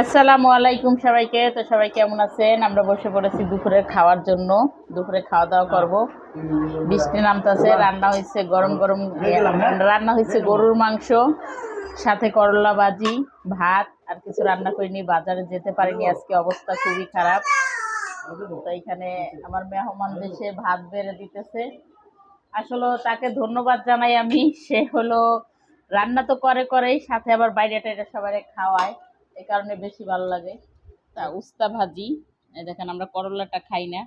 আসসালামু আলাইকুম সবাইকে। তো সবাই কেমন আছেন? আমরা বসে পড়েছি দুপুরে খাওয়ার জন্য। দুপুরে খাওয়া দাওয়া করব। বৃষ্টি নামতেছে, রান্না হয়েছে গরম গরম রান্না হয়েছে গরুর মাংস, সাথে করলা ভাজি, ভাত, আর কিছু রান্না করিনি, বাজারে যেতে পারিনি, আজকে অবস্থা খুবই খারাপ। তো এখানে আমার মেহমান দেশে ভাত বেড়ে দিতেছে। আসলে তাকে ধন্যবাদ জানাই আমি, সে হলো রান্না তো করে করেই, সাথে আবার বাইরে টাইরে সবাই খাওয়ায়। এই কারণে বেশি ভালো লাগে। তা উস্তা ভাজি দেখেন আমরা করলাটা খাই না।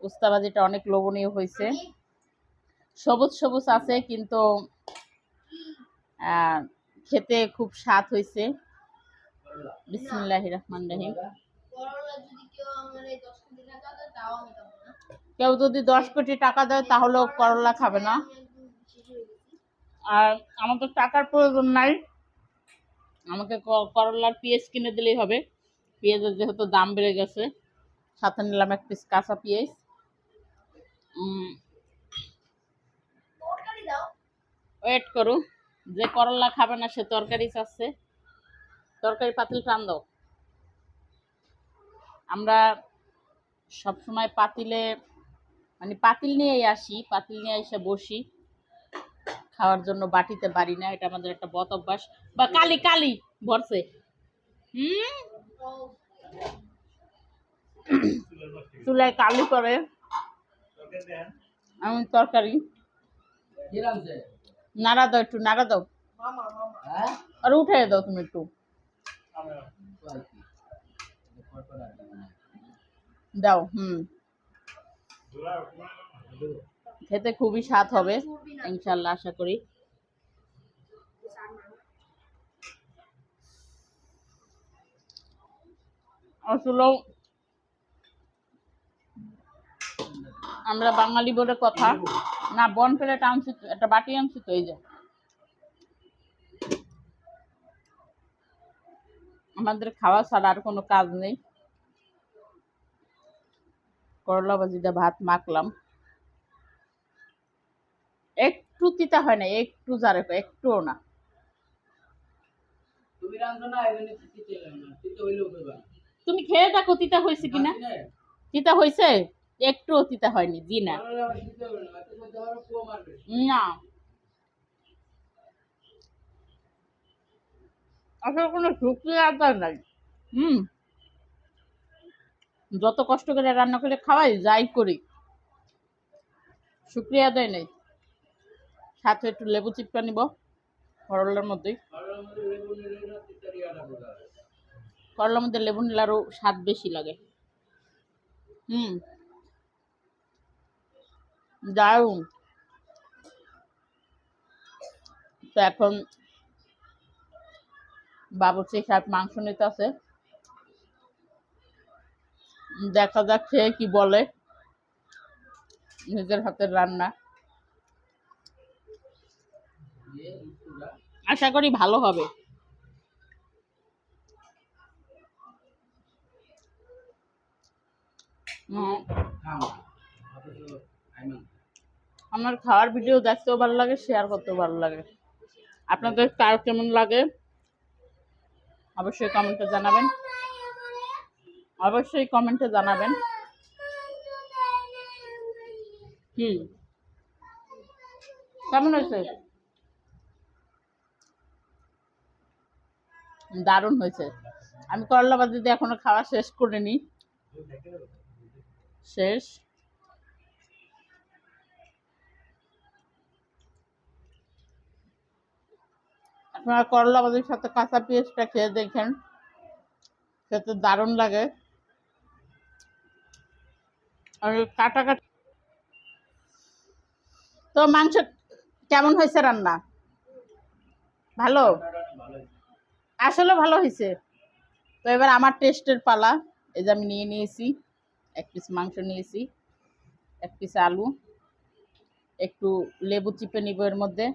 উস্তা ভাজিটা অনেক লোভনীয় হয়েছে। সবুজ সবুজ আছে কিন্তু খেতে খুব স্বাদ হয়েছে। বিসমিল্লাহ রহমান রহিম। কেউ যদি দশ কোটি টাকা দেয় তাহলেও করলা খাবে না। আর আমাদের টাকার প্রয়োজন নাই। আমাকে করলার পেঁয়াজ কিনে দিলেই হবে। পেঁয়াজের যেহেতু দাম বেড়ে গেছে সাথে নিলাম এক পিস কাঁচা পেঁয়াজ ওয়েট করো যে করলা খাবে না সে তরকারি চাচ্ছে। তরকারি পাতিল টান দাও। আমরা সবসময় পাতিলে মানে পাতিল নিয়েই আসি পাতিল নিয়ে এসে বসি। খাওয়ার জন্য বাটিতে পারি না, এটা আমাদের একটা বত অভ্যাস। বা কালি কালি ভরছে হুম? চুলায় কালি করে। আমি তরকারি। নাড়া দাও একটু, নাড়া দাও। আর উঠে দাও তুমি একটু। দাও, হুম। খেতে খুবই স্বাদ হবে ইনশাল্লাহ আশা করি। আসলে আমরা বাঙালি বলে কথা। না বন প্লেট আনছি একটা বাটি আনছি তো এই যে। আমাদের খাওয়া ছাড়া আর কোনো কাজ নেই। করলা ভাজিটা ভাত মাখলাম। একটু তিতা হয় না একটু জারে একটুও না। তুমি খেয়ে দেখো তিতা হয়েছে কিনা? তিতা হয়েছে একটুও তিতা হয়নি জি না। না আসলে কোনো শুক্রিয়া আদার নাই। হুম। যত কষ্ট করে রান্না করে খাওয়াই যাই করি। শুক্রিয়া আদায় নেই। সাথে একটু লেবু চিপকা নিব, করলার মধ্যেই করলার মধ্যে লেবু নিলে আরও স্বাদ বেশি লাগে। হুম। দারুণ। তো এখন বাবুর্চি সাহেব মাংস নিতে আছে। দেখা যাক সে কি বলে। নিজের হাতের রান্না। আশা করি ভালো হবে। আমার খাওয়ার ভিডিও দেখতেও ভালো লাগে শেয়ার করতেও ভালো লাগে। আপনাদের কার কেমন লাগে? অবশ্যই কমেন্টে জানাবেন। অবশ্যই কমেন্টে জানাবেন। হুম। কেমন হয়েছে? দারুণ হয়েছে। আমি করলা বাজি দিয়ে এখনও খাওয়া শেষ করিনি শেষ। আপনারা করলা ভাজির সাথে কাঁচা পেঁয়াজটা খেয়ে দেখেন, খেতে দারুণ লাগে। আর কাটা কাটা তো মাংস কেমন হয়েছে রান্না? ভালো? আসলে ভালো হয়েছে। তো এবার আমার টেস্টের পালা। এই যে আমি নিয়ে নিয়েছি, এক পিস মাংস নিয়েছি, এক পিস আলু, একটু লেবু চিপে নিব এর মধ্যে।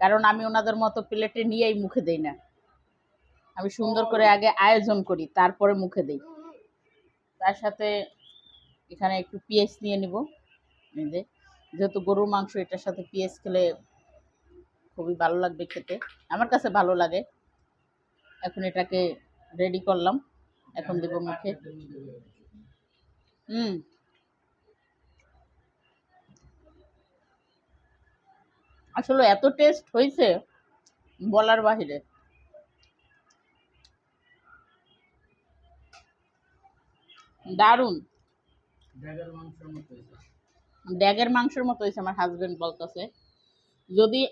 কারণ আমি ওনাদের মতো প্লেটে নিয়েই মুখে দেই না। আমি সুন্দর করে আগে আয়োজন করি, তারপরে মুখে দেই। তার সাথে এখানে একটু পেঁয়াজ নিয়ে নিব। যে, যেহেতু গরুর মাংস, এটার সাথে পেঁয়াজ খেলে খুবই ভালো লাগবে খেতে। আমার কাছে ভালো লাগে। এখন এটাকে রেডি করলাম। এখন দেবো মুখে। হুম। আসলে এত টেস্ট হয়েছে বলার বাহিরে। দারুণ। ড্যাগের মাংসের মতো হয়েছে। আমার হাজবেন্ড বলতেছে। যদি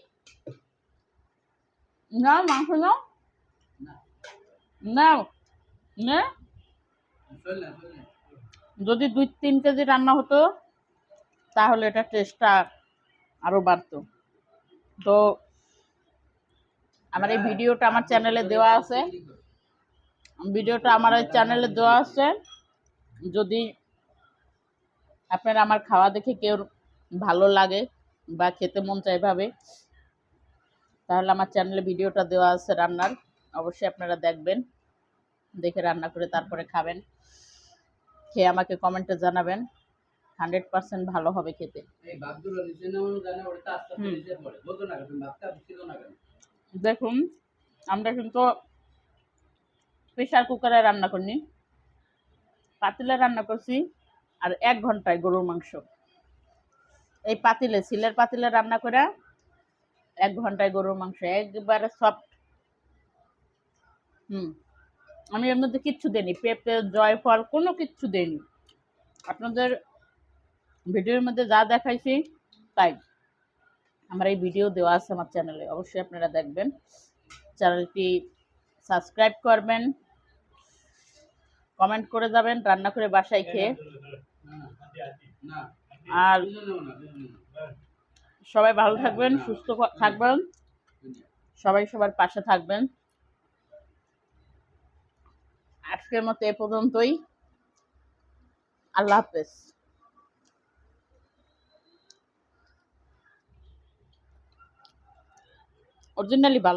না মাংস নাও না নাও, না। যদি দুই, তিন কেজি রান্না হতো, তাহলে এটা টেস্টটা আরও বাড়তো। তো আমার এই ভিডিওটা আমার চ্যানেলে দেওয়া আছে। ভিডিওটা আমার এই চ্যানেলে দেওয়া আছে। যদি আপনারা আমার খাওয়া দেখে কেউ ভালো লাগে বা খেতে মন চায় ভাবে তাহলে আমার চ্যানেলে ভিডিওটা দেওয়া আছে রান্নার। অবশ্যই আপনারা দেখবেন দেখে রান্না করে তারপরে খাবেন। খেয়ে আমাকে কমেন্টে জানাবেন হান্ড্রেড পার্সেন্ট ভালো হবে খেতে। দেখুন আমরা কিন্তু প্রেশার কুকারে রান্না করিনি। পাতিলে রান্না করছি আর এক ঘন্টায় গরুর মাংস। এই পাতিলে সিলের পাতিলে রান্না করে এক ঘন্টায় গরুর মাংস। একবারে সফট হুম। আমি এর মধ্যে কিচ্ছু দেইনি। পেঁপে, জয়ফল, কোনো কিচ্ছু দেইনি। আপনাদের ভিডিওর মধ্যে যা দেখাইছি, তাই। আমার এই ভিডিও দেওয়া আছে আমার চ্যানেলে, অবশ্যই আপনারা দেখবেন। চ্যানেলটি সাবস্ক্রাইব করবেন, কমেন্ট করে যাবেন, রান্না করে বাসায় খেয়ে। আর। সবাই ভালো থাকবেন, সুস্থ থাকবেন, সবাই সবার পাশে থাকবেন। আজকের মতো এ পর্যন্তই। আল্লাহ হাফেজ। অরিজিনালি ভালো।